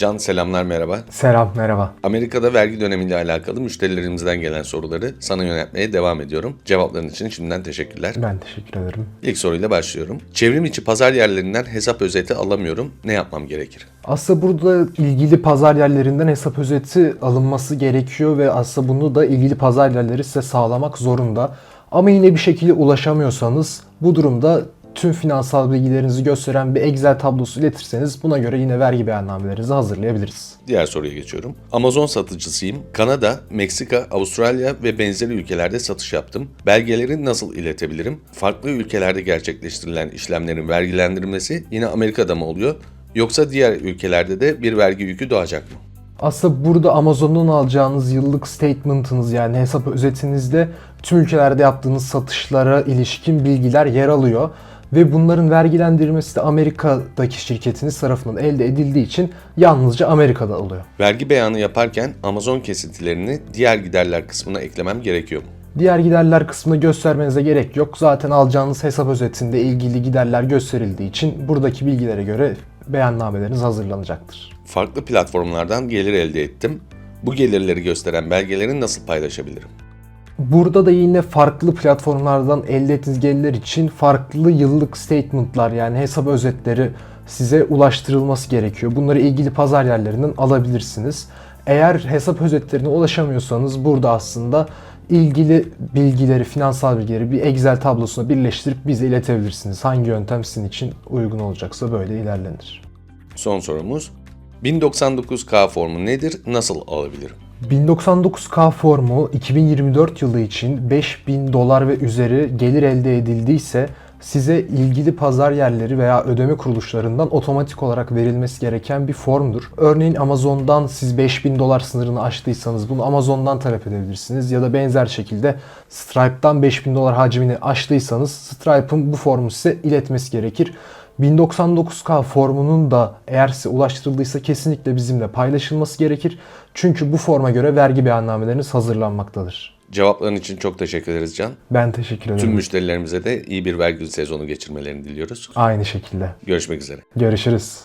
Can selamlar merhaba. Selam, merhaba. Amerika'da vergi dönemiyle alakalı müşterilerimizden gelen soruları sana yöneltmeye devam ediyorum. Cevapların için şimdiden teşekkürler. Ben teşekkür ederim. İlk soruyla başlıyorum. Çevrim içi pazar yerlerinden hesap özeti alamıyorum. Ne yapmam gerekir? Aslında burada ilgili pazar yerlerinden hesap özeti alınması gerekiyor ve aslında bunu da ilgili pazar yerleri size sağlamak zorunda. Ama yine bir şekilde ulaşamıyorsanız bu durumda tüm finansal bilgilerinizi gösteren bir Excel tablosu iletirseniz buna göre yine vergi beyannamelerinizi hazırlayabiliriz. Diğer soruya geçiyorum. Amazon satıcısıyım. Kanada, Meksika, Avustralya ve benzeri ülkelerde satış yaptım. Belgeleri nasıl iletebilirim? Farklı ülkelerde gerçekleştirilen işlemlerin vergilendirilmesi yine Amerika'da mı oluyor? Yoksa diğer ülkelerde de bir vergi yükü doğacak mı? Aslında burada Amazon'dan alacağınız yıllık statement'ınız yani hesap özetinizde tüm ülkelerde yaptığınız satışlara ilişkin bilgiler yer alıyor. Ve bunların vergilendirilmesi de Amerika'daki şirketiniz tarafından elde edildiği için yalnızca Amerika'da oluyor. Vergi beyanı yaparken Amazon kesintilerini diğer giderler kısmına eklemem gerekiyor mu? Diğer giderler kısmını göstermenize gerek yok. Zaten alacağınız hesap özetinde ilgili giderler gösterildiği için buradaki bilgilere göre beyannameleriniz hazırlanacaktır. Farklı platformlardan gelir elde ettim. Bu gelirleri gösteren belgeleri nasıl paylaşabilirim? Burada da yine farklı platformlardan elde ettiğiniz gelirler için farklı yıllık statement'lar yani hesap özetleri size ulaştırılması gerekiyor. Bunları ilgili pazar yerlerinden alabilirsiniz. Eğer hesap özetlerine ulaşamıyorsanız burada aslında ilgili bilgileri, finansal bilgileri bir Excel tablosuna birleştirip bize iletebilirsiniz. Hangi yöntem sizin için uygun olacaksa böyle ilerlenir. Son sorumuz. 1099K formu nedir? Nasıl alabilirim? 1099K formu 2024 yılı için 5000 dolar ve üzeri gelir elde edildiyse size ilgili pazar yerleri veya ödeme kuruluşlarından otomatik olarak verilmesi gereken bir formdur. Örneğin Amazon'dan siz 5000 dolar sınırını aştıysanız bunu Amazon'dan talep edebilirsiniz ya da benzer şekilde Stripe'dan 5000 dolar hacmini aştıysanız Stripe'ın bu formu size iletmesi gerekir. 1099K formunun da eğer size ulaştırıldıysa kesinlikle bizimle paylaşılması gerekir. Çünkü bu forma göre vergi beyannameleriniz hazırlanmaktadır. Cevapların için çok teşekkür ederiz Can. Ben teşekkür ederim. Tüm müşterilerimize de iyi bir vergi sezonu geçirmelerini diliyoruz. Aynı şekilde. Görüşmek üzere. Görüşürüz.